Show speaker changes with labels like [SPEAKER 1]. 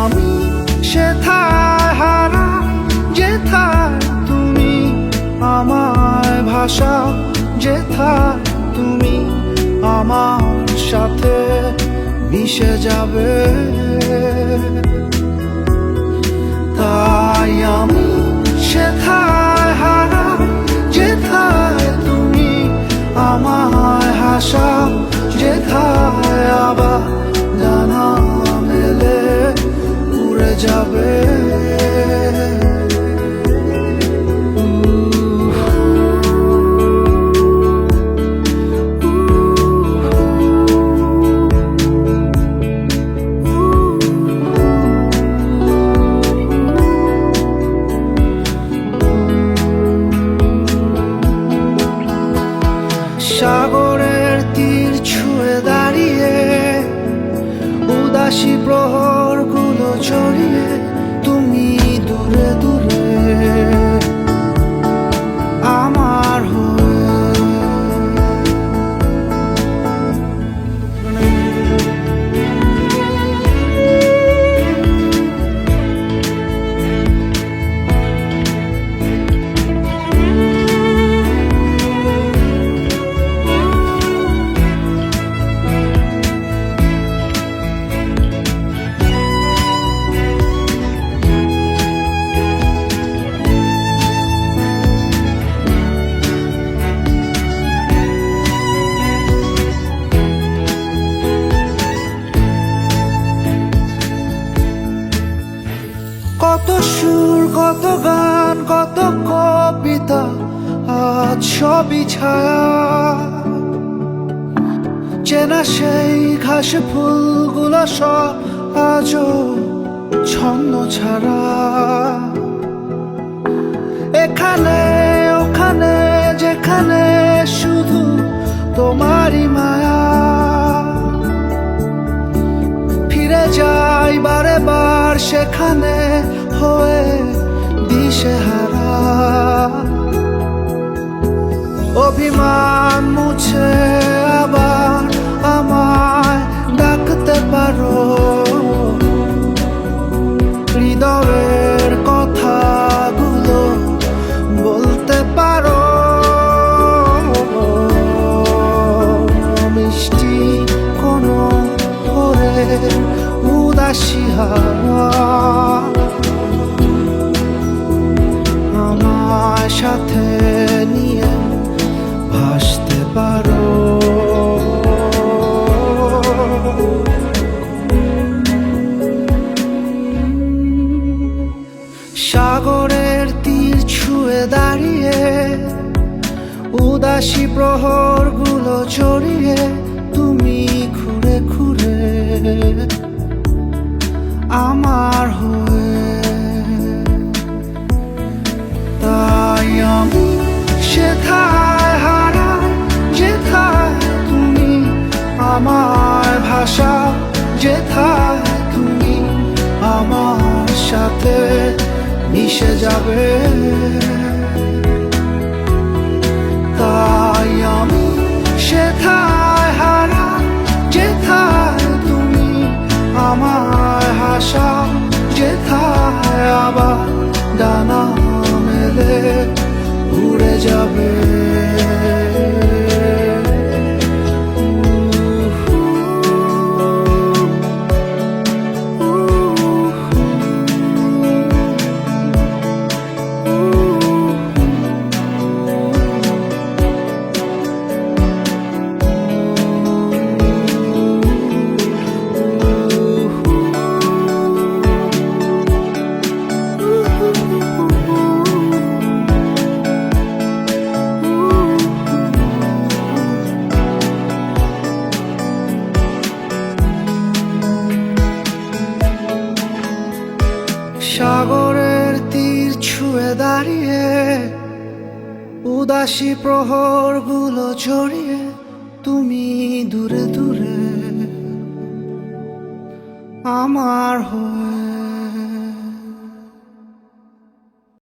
[SPEAKER 1] আমি সেথায় হারা যেথায় তুমি আমার ভাষা যেথায় তুমি আমার সাথে মিশে যাবে। তাই আমি সেথায় যাবে। সাগরের তীর ছুঁয়ে দাঁড়িয়ে উদাসী প্রহরগুলো জড়িয়ে কত সুর, কত গান, কত কবিতা, আজ সবই ছায়া। চেনা সেই ঘাস ফুলগুলো সব আজও ছন্ন ছাড়া। এখানে, ওখানে, যেখানে শুধু তোমারই মায়া। ফিরে যাই বারে বার সেখানে হয়ে সাগরের তীর ছুঁয়ে দাঁড়িয়ে, উদাসী প্রহরগুলো জড়িয়ে তুমি ঘুরে ঘুরে আমার হয়ে। তাই আমি সেথায় হারা যেথায় তুমি আমার ভাষা, যেথায় তুমি আমার সাথে মিশে যাবে। তাই আমি সেথায় হারা যেথায় তুমি আমার হাসা যেথায় আবার ডানা উদাসী প্রহরগুলো ছড়িয়ে তুমি দূরে দূরে। আমার হয়ে